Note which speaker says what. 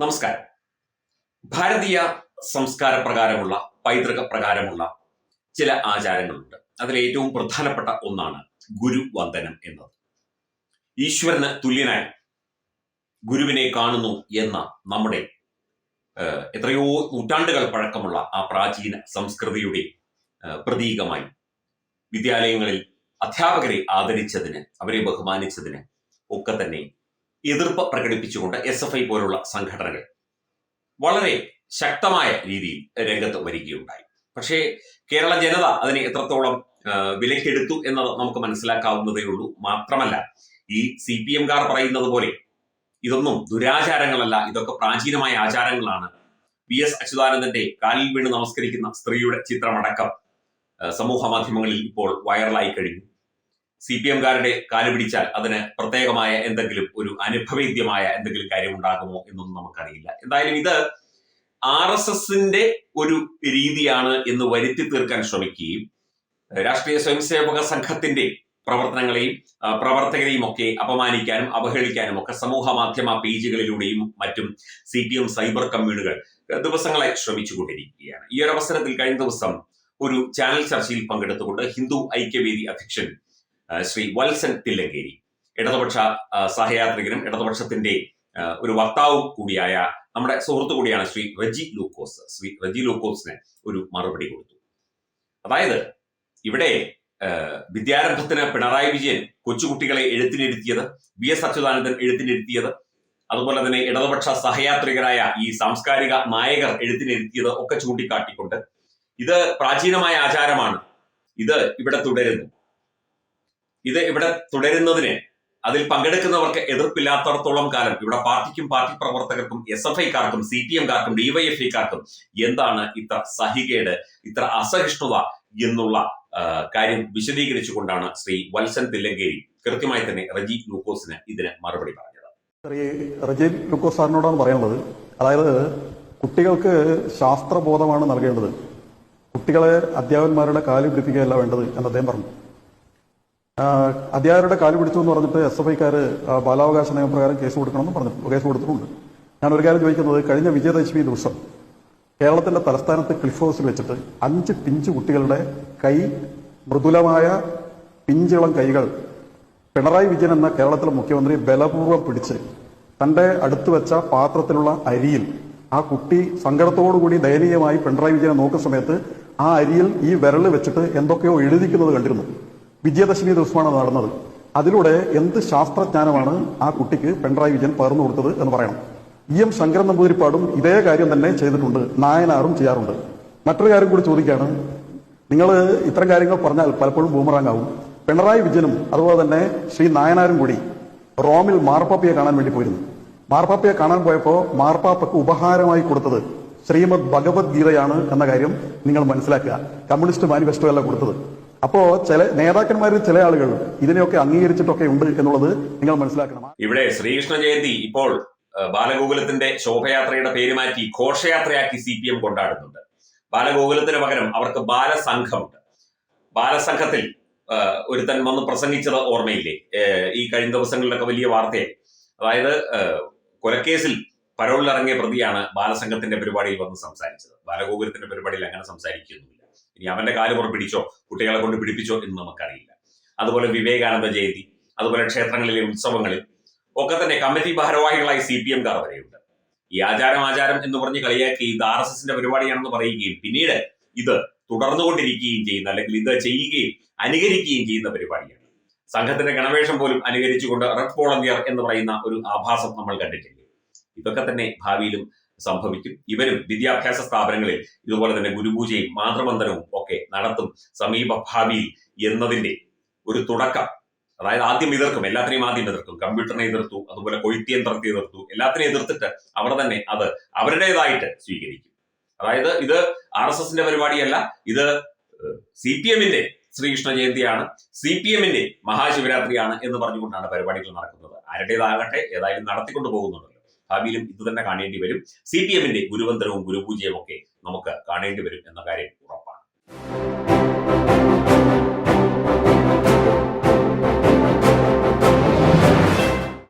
Speaker 1: നമസ്കാരം. ഭാരതീയ സംസ്കാര പ്രകാരമുള്ള പൈതൃക പ്രകാരമുള്ള ചില ആചാരങ്ങളുണ്ട്. അതിൽ ഏറ്റവും പ്രധാനപ്പെട്ട ഒന്നാണ് ഗുരുവന്ദനം എന്നത്. ഈശ്വരന് തുല്യനായി ഗുരുവിനെ കാണുന്നു എന്ന നമ്മുടെ എത്രയോ നൂറ്റാണ്ടുകൾ പഴക്കമുള്ള ആ പ്രാചീന സംസ്കൃതിയുടെ പ്രതീകമായി വിദ്യാലയങ്ങളിൽ അധ്യാപകരെ ആദരിച്ചതിന് അവരെ ബഹുമാനിച്ചതിന് ഒക്കെ തന്നെ എതിർപ്പ് പ്രകടിപ്പിച്ചുകൊണ്ട് എസ് എഫ് ഐ പോലുള്ള സംഘടനകൾ വളരെ ശക്തമായ രീതിയിൽ രംഗത്ത് വരികയുണ്ടായി. പക്ഷേ കേരള ജനത അതിനെ എത്രത്തോളം വിലക്കെടുത്തു എന്നത് നമുക്ക് മനസ്സിലാക്കാവുന്നതേ ഉള്ളൂ. മാത്രമല്ല ഈ സി പി എംകാർ പറയുന്നത് പോലെ ഇതൊന്നും ദുരാചാരങ്ങളല്ല ഇതൊക്കെ പ്രാചീനമായ ആചാരങ്ങളാണ്. വി എസ് അച്യുതാനന്ദന്റെ കാലിൽ വീണ് നമസ്കരിക്കുന്ന സ്ത്രീയുടെ ചിത്രമടക്കം സമൂഹ മാധ്യമങ്ങളിൽ ഇപ്പോൾ വൈറലായി കഴിഞ്ഞു. സി പി എംകാരുടെ കാൽ പിടിച്ചാൽ അതിന് പ്രത്യേകമായ എന്തെങ്കിലും ഒരു അനുഭവേദ്യമായ എന്തെങ്കിലും കാര്യം ഉണ്ടാകുമോ എന്നൊന്നും നമുക്കറിയില്ല. എന്തായാലും ഇത് ആർ എസ് എസിന്റെ ഒരു രീതിയാണ് എന്ന് വരുത്തി തീർക്കാൻ ശ്രമിക്കുകയും രാഷ്ട്രീയ സ്വയംസേവക സംഘത്തിന്റെ പ്രവർത്തനങ്ങളെയും പ്രവർത്തകരെയും ഒക്കെ അപമാനിക്കാനും അവഹേളിക്കാനും ഒക്കെ സമൂഹ മാധ്യമ പേജുകളിലൂടെയും മറ്റും സി പി എം സൈബർ കമ്മ്യൂണുകൾ ദിവസങ്ങളായി ശ്രമിച്ചുകൊണ്ടിരിക്കുകയാണ്. ഈ ഒരു അവസരത്തിൽ കഴിഞ്ഞ ദിവസം ഒരു ചാനൽ ചർച്ചയിൽ പങ്കെടുത്തുകൊണ്ട് ഹിന്ദു ഐക്യവേദി അധ്യക്ഷൻ ശ്രീ വത്സൻ തില്ലങ്കേരി ഇടതുപക്ഷ സഹയാത്രികനും ഇടതുപക്ഷത്തിന്റെ ഒരു വക്താവും കൂടിയായ നമ്മുടെ സുഹൃത്തു കൂടിയാണ് ശ്രീ റജി ലൂക്കോസ്. ശ്രീ റജി ലൂക്കോസിന് ഒരു മറുപടി കൊടുത്തു. അതായത് ഇവിടെ വിദ്യാരംഭത്തിന് പിണറായി വിജയൻ കൊച്ചുകുട്ടികളെ എഴുത്തിനിരുത്തിയത് വി എസ് അച്യുതാനന്ദൻ എഴുത്തിനിരുത്തിയത് അതുപോലെ തന്നെ ഇടതുപക്ഷ സഹയാത്രികരായ ഈ സാംസ്കാരിക നായകർ എഴുത്തിനിരുത്തിയത് ഒക്കെ ചൂണ്ടിക്കാട്ടിക്കൊണ്ട് ഇത് പ്രാചീനമായ ആചാരമാണ്. ഇത് ഇവിടെ തുടരുന്നു. ഇത് ഇവിടെ തുടരുന്നതിന് അതിൽ പങ്കെടുക്കുന്നവർക്ക് എതിർപ്പില്ലാത്തടത്തോളം കാലം ഇവിടെ പാർട്ടിക്കും പാർട്ടി പ്രവർത്തകർക്കും എസ് എഫ് ഐക്കാർക്കും സി പി എംകാർക്കും ഡിവൈഎഫ് ഐക്കാർക്കും എന്താണ് ഇത്ര സഹികേട് ഇത്ര അസഹിഷ്ണുത എന്നുള്ള കാര്യം വിശദീകരിച്ചുകൊണ്ടാണ് ശ്രീ വത്സൻ തില്ലങ്കേരി കൃത്യമായി തന്നെ റജി ലൂക്കോസിന് ഇതിന് മറുപടി പറഞ്ഞത്.
Speaker 2: റജി ലുക്കോസ് സാറിനോടാണ് പറയാനുള്ളത്. അതായത് കുട്ടികൾക്ക് ശാസ്ത്രബോധമാണ് നൽകേണ്ടത്. കുട്ടികളെ അധ്യാപകന്മാരുടെ കാലുപിടിപ്പിക്കുകയല്ല വേണ്ടത് എന്ന് അദ്ദേഹം പറഞ്ഞു. ആ, കാലു പിടിച്ചു എന്ന് പറഞ്ഞിട്ട് എസ് എഫ് ഐക്കാർ ബാലാവകാശ നിയമപ്രകാരം കേസ് കൊടുക്കണമെന്ന് പറഞ്ഞു കേസ് കൊടുത്തിട്ടുണ്ട്. ഞാൻ ഒരു കാര്യം ചോദിക്കുന്നത് കഴിഞ്ഞ വിജയദശമി ദിവസം കേരളത്തിന്റെ തലസ്ഥാനത്ത് ക്ലിഫ് ഹൗസിൽ വെച്ചിട്ട് അഞ്ച് പിഞ്ച് കുട്ടികളുടെ കൈ മൃദുലമായ പിഞ്ചിളം കൈകൾ പിണറായി വിജയൻ എന്ന കേരളത്തിലെ മുഖ്യമന്ത്രി ബലപൂർവം പിടിച്ച് തന്റെ അടുത്ത് വെച്ച പാത്രത്തിലുള്ള അരിയിൽ ആ കുട്ടി സങ്കടത്തോടുകൂടി ദയനീയമായി പിണറായി വിജയനെ നോക്കുന്ന സമയത്ത് ആ അരിയിൽ ഈ വിരൽ വെച്ചിട്ട് എന്തൊക്കെയോ എഴുതിക്കുന്നത് കണ്ടിരുന്നു. വിജയദശമി ദിവസമാണ് നടന്നത്. അതിലൂടെ എന്ത് ശാസ്ത്രജ്ഞാനമാണ് ആ കുട്ടിക്ക് പിണറായി വിജയൻ പകർന്നു കൊടുത്തത് എന്ന് പറയണം. ഇ എം ശങ്കരൻ നമ്പൂതിരിപ്പാടും ഇതേ കാര്യം തന്നെ ചെയ്തിട്ടുണ്ട് നായനാറും ചെയ്യാറുണ്ട്. മറ്റൊരു കാര്യം കൂടി ചോദിക്കുകയാണ്. നിങ്ങൾ ഇത്തരം കാര്യങ്ങൾ പറഞ്ഞാൽ പലപ്പോഴും ബൂമറാങ് ആവും. പിണറായി വിജയനും അതുപോലെ തന്നെ ശ്രീ നായനാരും കൂടി റോമിൽ മാർപ്പാപ്പയെ കാണാൻ വേണ്ടി പോയിരുന്നു. മാർപ്പാപ്പയെ കാണാൻ പോയപ്പോൾ മാർപ്പാപ്പയ്ക്ക് ഉപഹാരമായി കൊടുത്തത് ശ്രീമദ് ഭഗവത്ഗീതയാണ് എന്ന കാര്യം നിങ്ങൾ മനസ്സിലാക്കുക. കമ്മ്യൂണിസ്റ്റ് മാനിഫെസ്റ്റോ അല്ല കൊടുത്തത്. അപ്പോ ചില നേതാക്കന്മാരിൽ ചില ആളുകൾ ഇതിനെയൊക്കെ അംഗീകരിച്ചിട്ടൊക്കെ ഉണ്ട് എന്നുള്ളത് നിങ്ങൾ മനസ്സിലാക്കണം.
Speaker 1: ഇവിടെ ശ്രീകൃഷ്ണ ജയന്തി ഇപ്പോൾ ബാലഗോകുലത്തിന്റെ ശോഭയാത്രയുടെ പേര് മാറ്റി ഘോഷയാത്രയാക്കി സി പി എം കൊണ്ടാടുന്നുണ്ട്. ബാലഗോകുലത്തിന് പകരം അവർക്ക് ബാലസംഘമുണ്ട്. ബാലസംഘത്തിൽ ഒരു ഒരുത്തൻ വന്ന് പ്രസംഗിച്ചത് ഓർമ്മയില്ലേ? ഈ കഴിഞ്ഞ ദിവസങ്ങളിലൊക്കെ വലിയ വാർത്തയെ അതായത് കൊലക്കേസിൽ പരോളിലിറങ്ങിയ പ്രതിയാണ് ബാലസംഘത്തിന്റെ പരിപാടിയിൽ വന്ന് സംസാരിച്ചത്. ബാലഗോകുലത്തിന്റെ പരിപാടിയിൽ അങ്ങനെ സംസാരിക്കുന്നില്ല ഇനി അവന്റെ കാൽ പിടിച്ചോ കുട്ടികളെ കൊണ്ട് പിടിപ്പിച്ചോ എന്ന് നമുക്കറിയില്ല. അതുപോലെ വിവേകാനന്ദ ജയന്തി അതുപോലെ ക്ഷേത്രങ്ങളിലെ ഉത്സവങ്ങളിൽ ഒക്കെ തന്നെ കമ്മിറ്റി ഭാരവാഹികളായി സി പി വരെയുണ്ട്. ഈ ആചാരം ആചാരം എന്ന് പറഞ്ഞ് കളിയാക്കി ഇത് ആർ എസ് എസിന്റെ പരിപാടിയാണെന്ന് പറയുകയും പിന്നീട് ഇത് തുടർന്നുകൊണ്ടിരിക്കുകയും ചെയ്യുന്ന അല്ലെങ്കിൽ ഇത് ചെയ്യുകയും അനുകരിക്കുകയും ചെയ്യുന്ന പരിപാടിയാണ്. സംഘത്തിന്റെ ഗണവേഷം പോലും അനുകരിച്ചുകൊണ്ട് റെഡ് വോളണ്ടിയർ എന്ന് പറയുന്ന ഒരു ആഭാസം നമ്മൾ കണ്ടിട്ടില്ലേ ഇതൊക്കെ തന്നെ ഭാവിയിലും സംഭവിക്കും. ഇവരും വിദ്യാഭ്യാസ സ്ഥാപനങ്ങളിൽ ഇതുപോലെ തന്നെ ഗുരുപൂജയും മാതൃബന്ധനവും ഒക്കെ നടത്തും സമീപ ഭാവിയിൽ എന്നതിന്റെ ഒരു തുടക്കം. അതായത് ആദ്യം എതിർക്കും എല്ലാത്തിനെയും ആദ്യം എതിർക്കും. കമ്പ്യൂട്ടറിനെ എതിർത്തു അതുപോലെ കൊയ്ത്തിയന്ത്രത്തെ എതിർത്തു എല്ലാത്തിനെയും എതിർത്തിട്ട് അവർ തന്നെ അത് അവരുടേതായിട്ട് സ്വീകരിക്കും. അതായത് ഇത് ആർ എസ് എസിന്റെ പരിപാടിയല്ല ഇത് സി പി എമ്മിന്റെ ശ്രീകൃഷ്ണ ജയന്തിയാണ്. സി പി എമ്മിന്റെ മഹാശിവരാത്രിയാണ് എന്ന് പറഞ്ഞുകൊണ്ടാണ് പരിപാടികൾ നടക്കുന്നത്. ആരുടേതാകട്ടെ ഏതായാലും നടത്തിക്കൊണ്ടു പോകുന്നുണ്ടല്ലോ. ഭാവിയിലും ഇത് തന്നെ കാണേണ്ടി വരും. സി പി എമ്മിന്റെ ഗുരുവന്തരവും ഗുരുപൂജയും ഒക്കെ നമുക്ക് കാണേണ്ടി വരും എന്ന കാര്യം